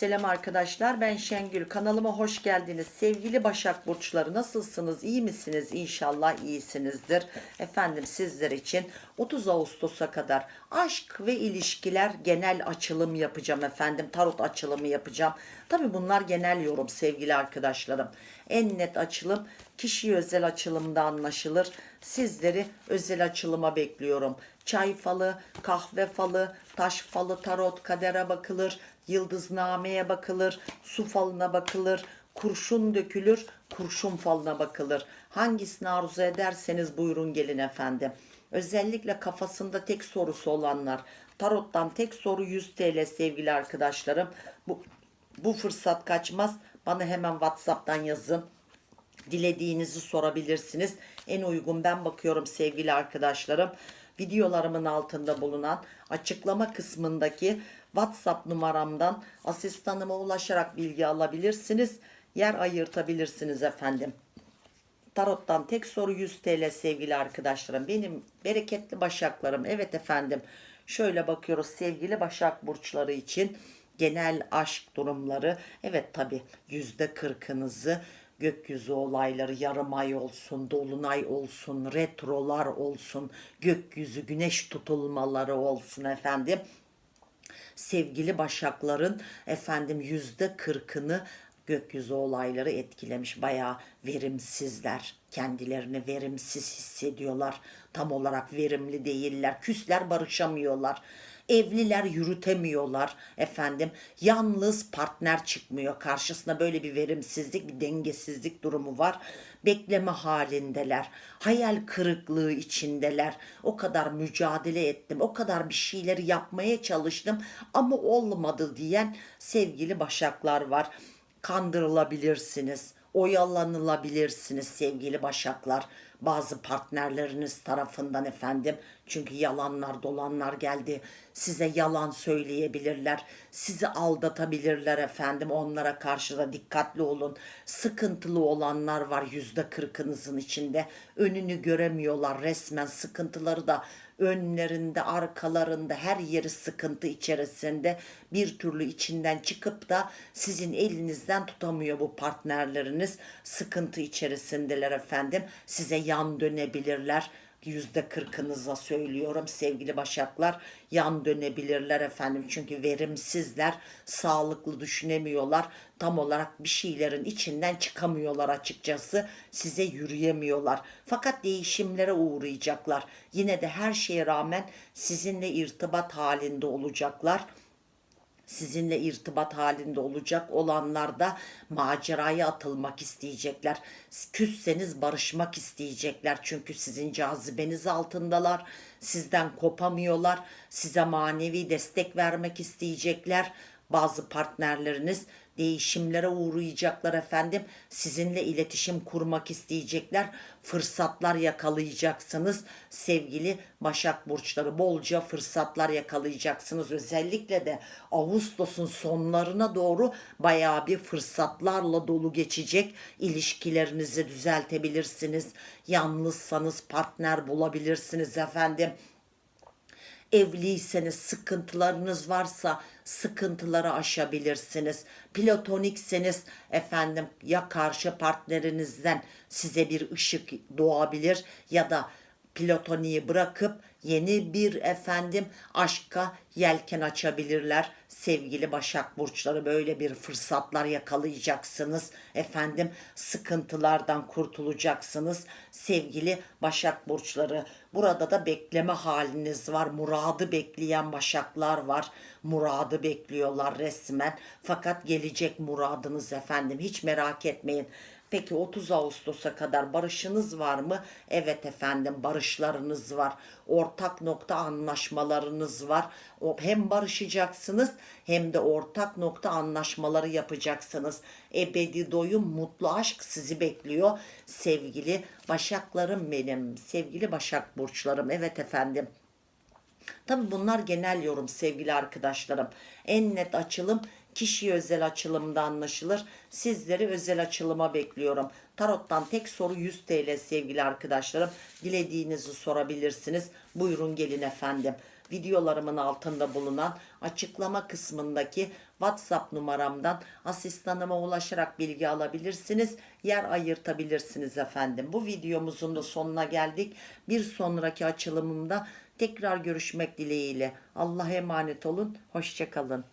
Selam arkadaşlar ben Şengül. Kanalıma hoş geldiniz. Sevgili Başak Burçları nasılsınız? İyi misiniz? İnşallah iyisinizdir. Efendim sizler için 30 Ağustos'a kadar aşk ve ilişkiler genel açılım yapacağım efendim. Tarot açılımı yapacağım. Tabi bunlar genel yorum sevgili arkadaşlarım. En net açılım kişi özel açılımda anlaşılır. Sizleri özel açılıma bekliyorum çay falı kahve falı taş falı tarot kadere bakılır yıldıznameye bakılır, su falına bakılır, kurşun dökülür, kurşun falına bakılır. Hangisini arzu ederseniz buyurun gelin efendim. Özellikle kafasında tek sorusu olanlar, tarottan tek soru 100 TL sevgili arkadaşlarım. Bu, bu fırsat kaçmaz. Bana hemen WhatsApp'tan yazın. Dilediğinizi sorabilirsiniz. En uygun ben bakıyorum sevgili arkadaşlarım. Videolarımın altında bulunan açıklama kısmındaki WhatsApp numaramdan asistanıma ulaşarak bilgi alabilirsiniz. Yer ayırtabilirsiniz efendim. Tarot'tan tek soru 100 TL sevgili arkadaşlarım. Benim bereketli başaklarım. Evet efendim. Şöyle bakıyoruz sevgili başak burçları için genel aşk durumları. Evet tabi yüzde kırkınızı gökyüzü olayları yarım ay olsun, dolunay olsun, retrolar olsun, gökyüzü güneş tutulmaları olsun efendim sevgili başakların efendim yüzde kırkını gökyüzü olayları etkilemiş. Bayağı verimsizler. Kendilerini verimsiz hissediyorlar. Tam olarak verimli değiller. Küsler barışamıyorlar. Evliler yürütemiyorlar efendim. Yalnız partner çıkmıyor. Karşısına böyle bir verimsizlik, bir dengesizlik durumu var. Bekleme halindeler. Hayal kırıklığı içindeler. O kadar mücadele ettim. O kadar bir şeyleri yapmaya çalıştım ama olmadı diyen sevgili başaklar var kandırılabilirsiniz, oyalanılabilirsiniz sevgili başaklar. Bazı partnerleriniz tarafından efendim. Çünkü yalanlar dolanlar geldi. Size yalan söyleyebilirler. Sizi aldatabilirler efendim. Onlara karşı da dikkatli olun. Sıkıntılı olanlar var yüzde kırkınızın içinde. Önünü göremiyorlar resmen sıkıntıları da önlerinde, arkalarında her yeri sıkıntı içerisinde bir türlü içinden çıkıp da sizin elinizden tutamıyor bu partnerleriniz. Sıkıntı içerisindeler efendim. Size yan dönebilirler yüzde kırkınıza söylüyorum. Sevgili başaklar yan dönebilirler efendim. Çünkü verimsizler sağlıklı düşünemiyorlar. Tam olarak bir şeylerin içinden çıkamıyorlar açıkçası. Size yürüyemiyorlar. Fakat değişimlere uğrayacaklar. Yine de her şeye rağmen sizinle irtibat halinde olacaklar sizinle irtibat halinde olacak olanlar da maceraya atılmak isteyecekler. Küsseniz barışmak isteyecekler. Çünkü sizin cazibeniz altındalar. Sizden kopamıyorlar. Size manevi destek vermek isteyecekler. Bazı partnerleriniz değişimlere uğrayacaklar efendim. Sizinle iletişim kurmak isteyecekler. Fırsatlar yakalayacaksınız. Sevgili Başak Burçları bolca fırsatlar yakalayacaksınız. Özellikle de Ağustos'un sonlarına doğru bayağı bir fırsatlarla dolu geçecek. İlişkilerinizi düzeltebilirsiniz. Yalnızsanız partner bulabilirsiniz efendim Evliyseniz sıkıntılarınız varsa sıkıntıları aşabilirsiniz. Platonikseniz efendim ya karşı partnerinizden size bir ışık doğabilir ya da platoniyi bırakıp yeni bir efendim aşka yelken açabilirler. Sevgili Başak Burçları böyle bir fırsatlar yakalayacaksınız. Efendim sıkıntılardan kurtulacaksınız. Sevgili Başak Burçları burada da bekleme haliniz var. Muradı bekleyen Başaklar var. Muradı bekliyorlar resmen. Fakat gelecek muradınız efendim. Hiç merak etmeyin. Peki 30 Ağustos'a kadar barışınız var mı? Evet efendim barışlarınız var. Ortak nokta anlaşmalarınız var. Hem barışacaksınız hem de ortak nokta anlaşmaları yapacaksınız. Ebedi doyum, mutlu aşk sizi bekliyor. Sevgili Başaklarım benim, sevgili Başak burçlarım. Evet efendim. Tabi bunlar genel yorum sevgili arkadaşlarım. En net açılım kişi özel açılımda anlaşılır. Sizleri özel açılıma bekliyorum. Tarot'tan tek soru 100 TL sevgili arkadaşlarım. Dilediğinizi sorabilirsiniz. Buyurun gelin efendim. videolarımın altında bulunan açıklama kısmındaki WhatsApp numaramdan asistanıma ulaşarak bilgi alabilirsiniz. Yer ayırtabilirsiniz efendim. Bu videomuzun da sonuna geldik. Bir sonraki açılımımda tekrar görüşmek dileğiyle. Allah'a emanet olun. Hoşçakalın.